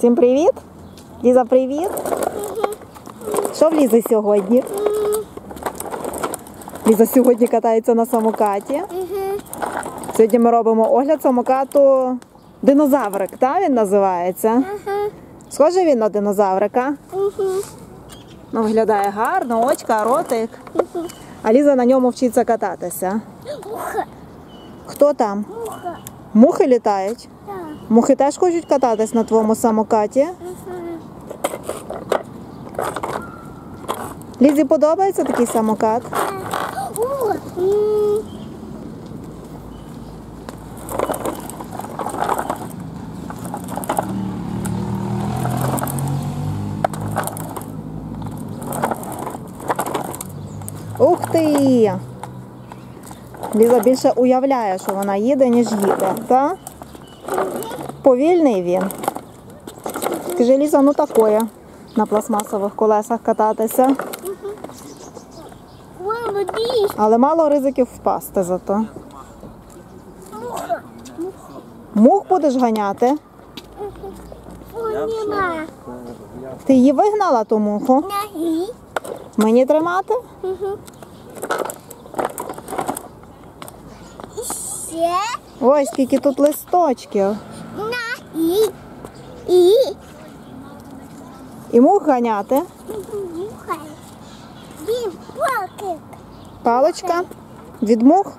Всім привіт! Ліза, привіт! Що в Лізи сьогодні? Ліза сьогодні катається на самокаті. Сьогодні ми робимо огляд самокату Динозаврик, так він називається? Схожий він на динозаврика. Ну, виглядає гарно, очка, ротик. А Ліза на ньому вчиться кататися. Муха. Хто там? Муха. Мухи літають. Так. Мухи теж хочуть кататись на твоєму самокаті. Лізі подобається такий самокат? Ух ти! Ліза більше уявляє, що вона їде, ніж їде. Так? Повільний він. Скажи, ну такое на пластмасових колесах кататися. Але мало ризиків впасти зато. Мух будеш ганяти. Ти її вигнала ту муху. Мені тримати? Ще. Ой, скільки тут листочків. На І. І мух ганяти. Муха. Паличка від мух.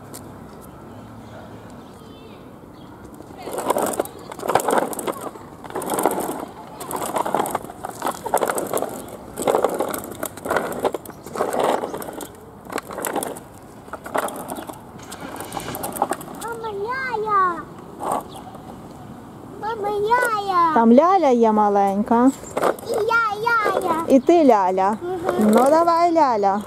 Мама яя. Мама яя. Там ляля є маленька. І я-я. І ти ляля. Ну давай ляля.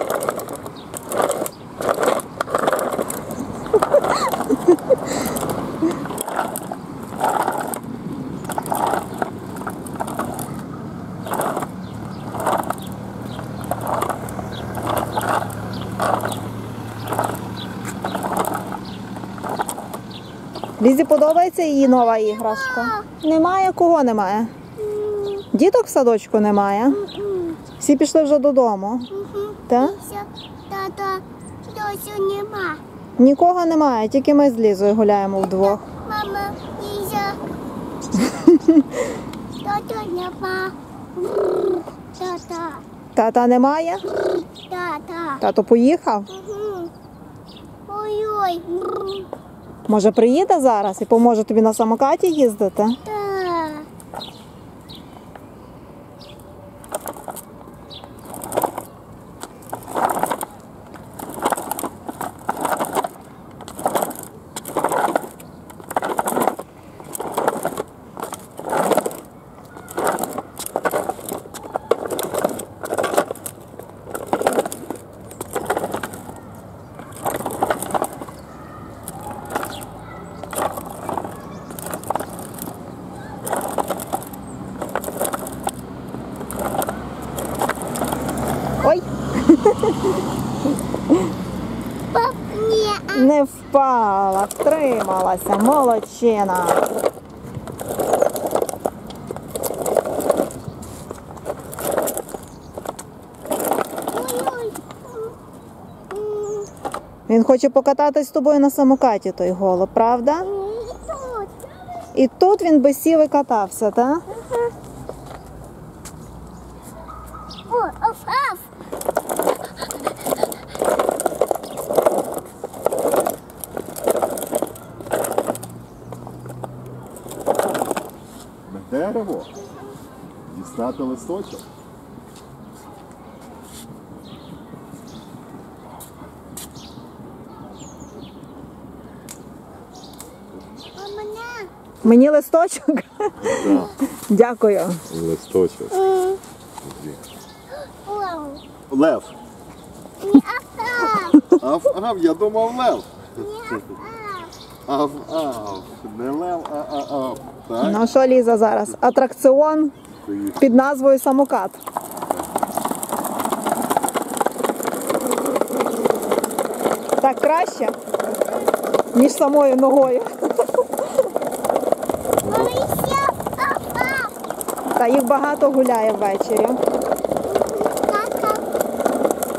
Лізі подобається її нова іграшка? Немає, кого немає? Діток в садочку немає. Всі пішли вже додому. Так? Тата, досі нема. Нікого немає, тільки ми з Лізою гуляємо вдвох. Мама, Ліза. Тата нема. Тата, Тата немає? тата. Тато поїхав. Ой-ой. Може, приїде зараз і поможе тобі на самокаті їздити? Та. Не впала, втрималася, молодчина. Він хоче покататись з тобою на самокаті, той голуб, правда? і тут. І тут він би сів і катався, так? Дерево. Дістати листочок. Мені листочок. Так, Дякую. листочок. М, Лев. Ні, аф, аф. Ав, ав, я думав лев. Ні, аф, Ав, ав. Не лев, а, а, ав. Так? Ну що, Ліза, зараз? Атракціон під назвою самокат. Так краще, ніж самою ногою. Та їх багато гуляє ввечері. Кака.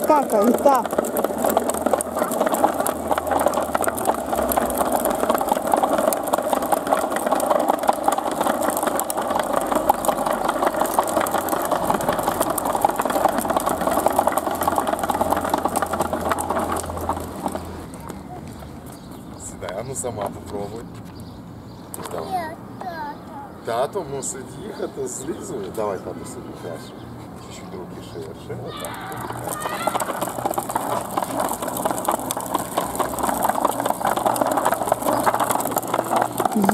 Какають, так. сама попробуй. Давай. Нет, тата. Тато мусить їхати злізує. Давай, тато собі краще. Чуть-чуть руки ширше. Отак.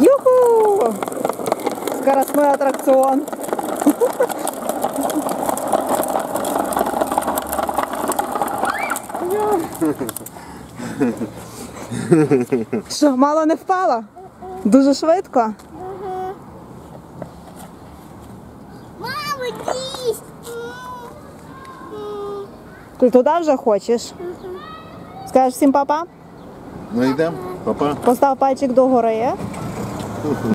Юху! Скоростной аттракцион. Що, мало не впала? Дуже швидко. Мамо, здесь. Ти туди вже хочеш? Скажеш всім папа? Ну йдемо, папа. Постав пальчик догори.